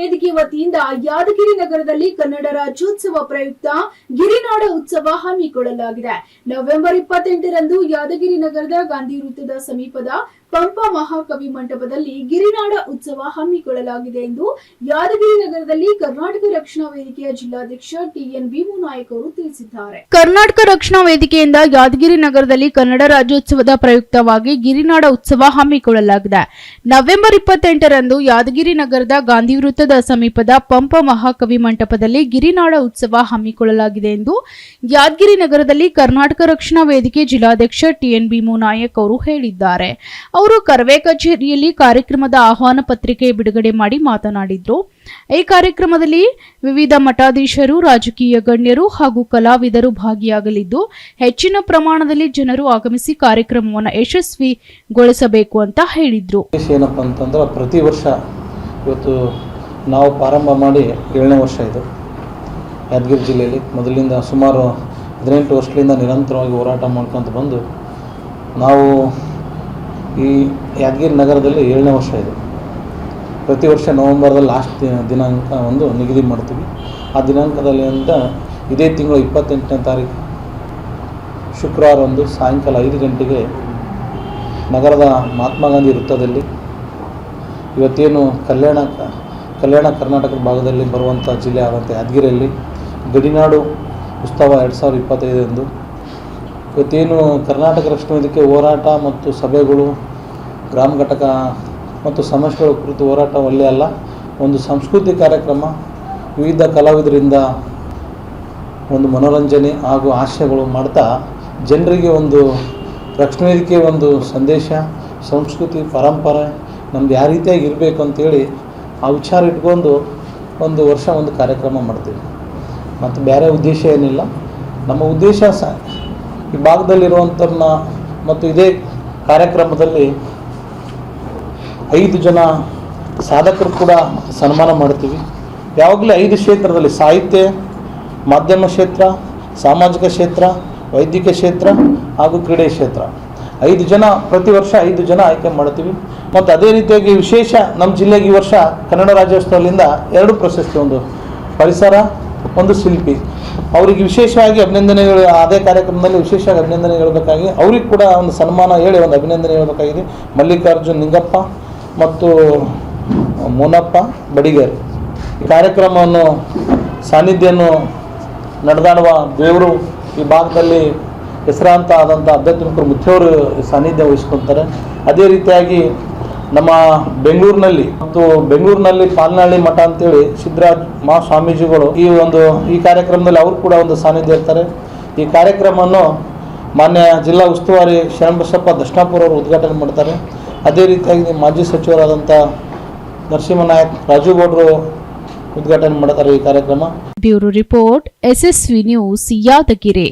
ವೇದಿಕೆ ವತಿಯಿಂದ ಯಾದಗಿರಿ ನಗರದಲ್ಲಿ ಕನ್ನಡ ರಾಜ್ಯೋತ್ಸವ ಪ್ರಯುಕ್ತ ಗಿರಿನಾಡ ಉತ್ಸವ ಹಮ್ಮಿಕೊಳ್ಳಲಾಗಿದೆ. ನವೆಂಬರ್ ಇಪ್ಪತ್ತೆಂಟರಂದು ಯಾದಗಿರಿ ನಗರದ ಗಾಂಧಿ ವೃತ್ತದ ಸಮೀಪದ ಪಂಪ ಮಹಾಕವಿ ಮಂಟಪದಲ್ಲಿ ಗಿರಿನಾಡ ಉತ್ಸವ ಹಮ್ಮಿಕೊಳ್ಳಲಾಗಿದೆ ಎಂದು ಯಾದಗಿರಿ ನಗರದಲ್ಲಿ ಕರ್ನಾಟಕ ರಕ್ಷಣಾ ವೇದಿಕೆಯ ಜಿಲ್ಲಾಧ್ಯಕ್ಷ ಟಿಎನ್ ಭೀಮು ನಾಯಕ್ ತಿಳಿಸಿದ್ದಾರೆ. ಕರ್ನಾಟಕ ರಕ್ಷಣಾ ವೇದಿಕೆಯಿಂದ ಯಾದಗಿರಿ ನಗರದಲ್ಲಿ ಕನ್ನಡ ರಾಜ್ಯೋತ್ಸವದ ಪ್ರಯುಕ್ತವಾಗಿ ಗಿರಿನಾಡ ಉತ್ಸವ ಹಮ್ಮಿಕೊಳ್ಳಲಾಗಿದೆ. ನವೆಂಬರ್ ಇಪ್ಪತ್ತೆಂಟರಂದು ಯಾದಗಿರಿ ನಗರದ ಗಾಂಧಿ ವೃತ್ತದ ಸಮೀಪದ ಪಂಪ ಮಹಾಕವಿ ಮಂಟಪದಲ್ಲಿ ಗಿರಿನಾಡ ಉತ್ಸವ ಹಮ್ಮಿಕೊಳ್ಳಲಾಗಿದೆ ಎಂದು ಯಾದಗಿರಿ ನಗರದಲ್ಲಿ ಕರ್ನಾಟಕ ರಕ್ಷಣಾ ವೇದಿಕೆ ಜಿಲ್ಲಾಧ್ಯಕ್ಷ ಟಿಎನ್ ಭೀಮು ನಾಯಕ್ ಅವರು ಹೇಳಿದ್ದಾರೆ. ಅವರು ಕರವೇ ಕಚೇರಿಯಲ್ಲಿ ಕಾರ್ಯಕ್ರಮದ ಆಹ್ವಾನ ಪತ್ರಿಕೆ ಬಿಡುಗಡೆ ಮಾಡಿ ಮಾತನಾಡಿದ್ರು. ಈ ಕಾರ್ಯಕ್ರಮದಲ್ಲಿ ವಿವಿಧ ಮಠಾಧೀಶರು, ರಾಜಕೀಯ ಗಣ್ಯರು ಹಾಗೂ ಕಲಾವಿದರು ಭಾಗಿಯಾಗಲಿದ್ದು, ಹೆಚ್ಚಿನ ಪ್ರಮಾಣದಲ್ಲಿ ಜನರು ಆಗಮಿಸಿ ಕಾರ್ಯಕ್ರಮವನ್ನು ಯಶಸ್ವಿಗೊಳಿಸಬೇಕು ಅಂತ ಹೇಳಿದ್ರು. ಏನಪ್ಪ ಅಂತಂದ್ರೆ, ಪ್ರತಿ ವರ್ಷ ಇವತ್ತು ನಾವು ಪ್ರಾರಂಭ ಮಾಡಿ ಏಳನೇ ವರ್ಷ ಇದು. ಯಾದಗಿರಿ ಜಿಲ್ಲೆಯಲ್ಲಿ ಮೊದಲಿಂದ ಸುಮಾರು ಹದಿನೆಂಟು ವರ್ಷಗಳಿಂದ ನಿರಂತರವಾಗಿ ಹೋರಾಟ ಮಾಡ್ಕೊತ ಬಂದು, ನಾವು ಈ ಯಾದಗಿರಿ ನಗರದಲ್ಲಿ ಏಳನೇ ವರ್ಷ ಇದೆ. ಪ್ರತಿ ವರ್ಷ ನವಂಬರ್ದಲ್ಲಿ ಲಾಸ್ಟ್ ದಿನಾಂಕ ಒಂದು ನಿಗದಿ ಮಾಡ್ತೀವಿ. ಆ ದಿನಾಂಕದಲ್ಲಿ ಅಂತ ಇದೇ ತಿಂಗಳು ಇಪ್ಪತ್ತೆಂಟನೇ ತಾರೀಕು ಶುಕ್ರವಾರ ಒಂದು ಸಾಯಂಕಾಲ ಐದು ಗಂಟೆಗೆ ನಗರದ ಮಹಾತ್ಮ ಗಾಂಧಿ ವೃತ್ತದಲ್ಲಿ ಇವತ್ತೇನು ಕಲ್ಯಾಣ ಕಲ್ಯಾಣ ಕರ್ನಾಟಕ ಭಾಗದಲ್ಲಿ ಬರುವಂಥ ಜಿಲ್ಲೆ ಆದಂಥ ಯಾದಗಿರಿಯಲ್ಲಿ ಗಡಿನಾಡು ಉತ್ಸವ ಎರಡು ಸಾವಿರದ ಇಪ್ಪತ್ತೈದರಂದು ಇವತ್ತೇನು ಕರ್ನಾಟಕ ರಕ್ಷಣಾ ವೇದಿಕೆ ಹೋರಾಟ ಮತ್ತು ಸಭೆಗಳು, ಗ್ರಾಮ ಘಟಕ ಮತ್ತು ಸಮಸ್ಯೆಗಳ ಕುರಿತು ಹೋರಾಟ ಒಳ್ಳೆಯ ಅಲ್ಲ, ಒಂದು ಸಂಸ್ಕೃತಿ ಕಾರ್ಯಕ್ರಮ, ವಿವಿಧ ಕಲಾವಿದರಿಂದ ಒಂದು ಮನೋರಂಜನೆ ಹಾಗೂ ಆಶಯಗಳು ಮಾಡ್ತಾ ಜನರಿಗೆ ಒಂದು ರಕ್ಷಣಾ ಒಂದು ಸಂದೇಶ, ಸಂಸ್ಕೃತಿ, ಪರಂಪರೆ ನಮ್ದು ಯಾವ ರೀತಿಯಾಗಿ ಇರಬೇಕು ಅಂತೇಳಿ ಆ ವಿಚಾರ ಇಟ್ಕೊಂಡು ಒಂದು ವರ್ಷ ಒಂದು ಕಾರ್ಯಕ್ರಮ ಮಾಡ್ತೀವಿ. ಮತ್ತು ಬೇರೆ ಉದ್ದೇಶ ಏನಿಲ್ಲ. ನಮ್ಮ ಉದ್ದೇಶ ಸ ಈ ಭಾಗದಲ್ಲಿರುವಂಥ ಮತ್ತು ಇದೇ ಕಾರ್ಯಕ್ರಮದಲ್ಲಿ ಐದು ಜನ ಸಾಧಕರು ಕೂಡ ಸನ್ಮಾನ ಮಾಡ್ತೀವಿ. ಯಾವಾಗಲೂ ಐದು ಕ್ಷೇತ್ರದಲ್ಲಿ ಸಾಹಿತ್ಯ, ಮಾಧ್ಯಮ ಕ್ಷೇತ್ರ, ಸಾಮಾಜಿಕ ಕ್ಷೇತ್ರ, ವೈದ್ಯಕೀಯ ಕ್ಷೇತ್ರ ಹಾಗೂ ಕ್ರೀಡೆ ಕ್ಷೇತ್ರ. ಐದು ಜನ ಪ್ರತಿ ವರ್ಷ ಐದು ಜನ ಆಯ್ಕೆ ಮಾಡ್ತೀವಿ. ಮತ್ತು ಅದೇ ರೀತಿಯಾಗಿ ವಿಶೇಷ ನಮ್ಮ ಜಿಲ್ಲೆಗೆ ಈ ವರ್ಷ ಕನ್ನಡ ರಾಜ್ಯೋತ್ಸವದಿಂದ ಎರಡು ಪ್ರಶಸ್ತಿ, ಒಂದು ಪರಿಸರ, ಒಂದು ಶಿಲ್ಪಿ. ಅವರಿಗೆ ವಿಶೇಷವಾಗಿ ಅಭಿನಂದನೆಗಳು, ಅದೇ ಕಾರ್ಯಕ್ರಮದಲ್ಲಿ ವಿಶೇಷವಾಗಿ ಅಭಿನಂದನೆ ಹೇಳಬೇಕಾಗಿ, ಅವ್ರಿಗೆ ಕೂಡ ಒಂದು ಸನ್ಮಾನ ಹೇಳಿ ಒಂದು ಅಭಿನಂದನೆ ಹೇಳಬೇಕಾಗಿದೆ. ಮಲ್ಲಿಕಾರ್ಜುನ್ ನಿಂಗಪ್ಪ ಮತ್ತು ಮೋನಪ್ಪ ಬಡಿಗೇರ್. ಈ ಕಾರ್ಯಕ್ರಮವನ್ನು, ಸಾನ್ನಿಧ್ಯವನ್ನು ನಡೆದಾಡುವ ದೇವರು ಈ ಭಾಗದಲ್ಲಿ ಹೆಸರಾಂತ ಆದಂಥ ಅಧ್ಯಾತ್ಮಿಕರು ಮುಖ್ಯವರು ಸಾನ್ನಿಧ್ಯ ವಹಿಸ್ಕೊತಾರೆ. ಅದೇ ರೀತಿಯಾಗಿ ನಮ್ಮ ಬೆಂಗಳೂರಿನಲ್ಲಿ ಮತ್ತು ಬೆಂಗಳೂರಿನಲ್ಲಿ ಪಾಲ್ನಹಳ್ಳಿ ಮಠ ಅಂತೇಳಿ ಸಿದ್ದರಾಜ್ ಮಾ ಸ್ವಾಮೀಜಿಗಳು ಈ ಒಂದು, ಈ ಕಾರ್ಯಕ್ರಮದಲ್ಲಿ ಅವರು ಕೂಡ ಒಂದು ಸಾನ್ನಿಧ್ಯ ಇರ್ತಾರೆ. ಈ ಕಾರ್ಯಕ್ರಮವನ್ನು ಮಾನ್ಯ ಜಿಲ್ಲಾ ಉಸ್ತುವಾರಿ ಶರಣಬಸಪ್ಪ ದರ್ಶನಾಪುರ ಅವರು ಉದ್ಘಾಟನೆ ಮಾಡ್ತಾರೆ. ಅದೇ ರೀತಿಯಾಗಿ ಮಾಜಿ ಸಚಿವರಾದಂಥ ನರಸಿಂಹನಾಯಕ್ ರಾಜು ಗೌಡರು ಉದ್ಘಾಟನೆ ಮಾಡ್ತಾರೆ ಈ ಕಾರ್ಯಕ್ರಮ. Bureau report, SSV news, Yadgiri.